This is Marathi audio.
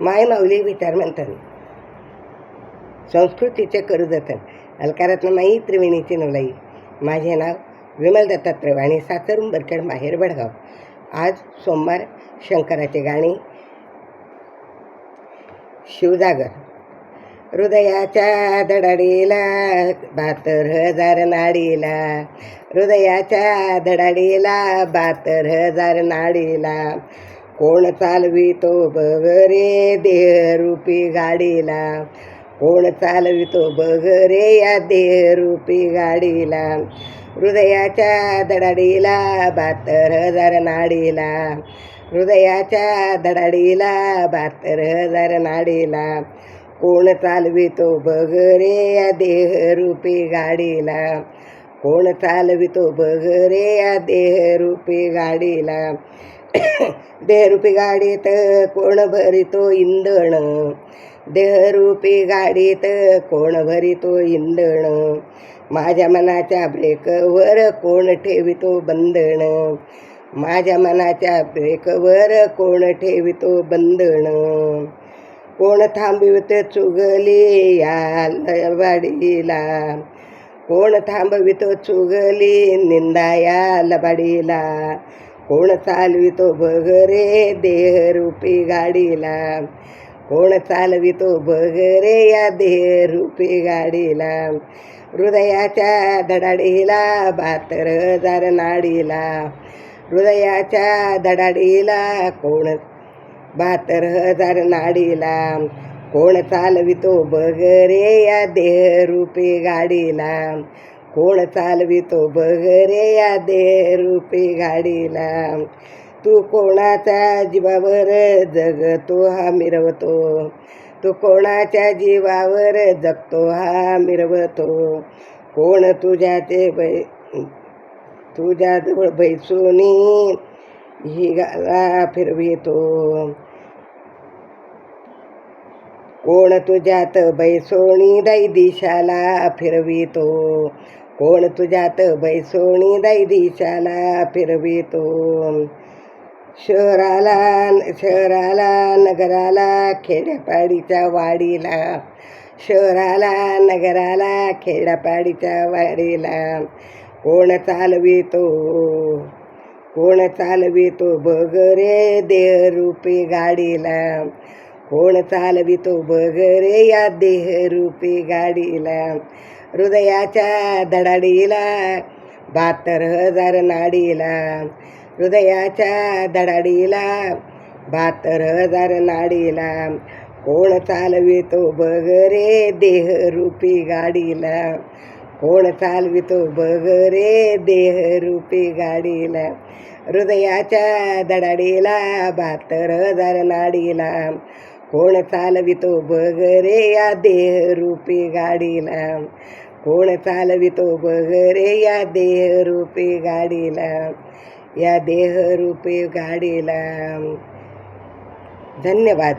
माय माऊली विचार म्हणतात. संस्कृतीचे करू जतन अलकारातनं माई त्रिवेणीची नवलाई. माझे नाव विमल दत्तात्रय आणि सासर बरखेड माहेर बडगाव आज सोमवार शंकराचे गाणे. शिवजागर. हृदयाच्या दडाडीला बातर हजार नाडीला. हृदयाच्या दडाडीला बातर हजार नाडीला. कोण चालवितो बगरे देहरूपी गाडीला? कोण चालवितो बगरे या देहरूपी गाडीला? हृदयाच्या दडाडीला बहात्तर हजार नाडीला. हृदयाच्या दडाडीला बहात्तर हजार नाडीला. कोण चालवितो बगरे या देहरूपी गाडीला? कोण चालवितो बगरे या देहरूपी गाडीला? देहरूपी गाडीत कोण भरितो इंधण देहरूपी गाडीत कोण भरितो इंधण माझ्या मनाच्या ब्रेकवर कोण ठेवितो बंधन? माझ्या मनाच्या ब्रेकवर कोण ठेवितो बंधन? कोण थांबवित चुगली या लबाडीला? कोण थांबवितो चुगली निंदा या लबाडीला? कोण चालवितो बगरे देहरूपी गाडीला? कोण चालवितो बगरे या देहरूपी गाडीला? हृदयाच्या धडाडीला बातर हजार नाडीला. हृदयाच्या धडाडीला कोण बातर हजार नाडीला? कोण चालवितो बगरे या देहरूपी गाडीला? कोण चालवितो? बगरे या दे रूपी गाडीला. तू कोणाच्या जीवावर जगतो हा मिरवतो? तू कोणाच्या जीवावर जगतो हा मिरवतो? कोण तुझ्याचे बै तुझ्याजवळ बैसूनी ही गाला फिरवितो? कोण तुझ्यात बैसोणी दाई दिशाला फिरवितो? कोण तुझ्यात बैसोणी दाई दिशाला फिरवितो? शहराला शहराला नगराला खेड्यापाडीच्या वाडीला. शहराला नगराला खेड्यापाडीच्या वाडीला. कोण चालवितो? कोण चालवितो बगरे देहरूपी गाडीला. कोण चालवितो बगरे या देहरूपी गाडीला. हृदयाच्या धडाडीला बहात्तर हजार नाडीला. हृदयाच्या धडाडीला बहात्तर हजार नाडीला. कोण चालवितो बगरे देहरूपी गाडीला. कोण चालवितो बगरे देहरूपी गाडीला. हृदयाच्या दडाडीला बहात्तर हजार नाडीला. कोण चालवितो बगरे या देहरूपी गाडीला. कोण चालवितो बगरे या देहरूपी गाडीला या देहरूपी गाडीला. धन्यवाद.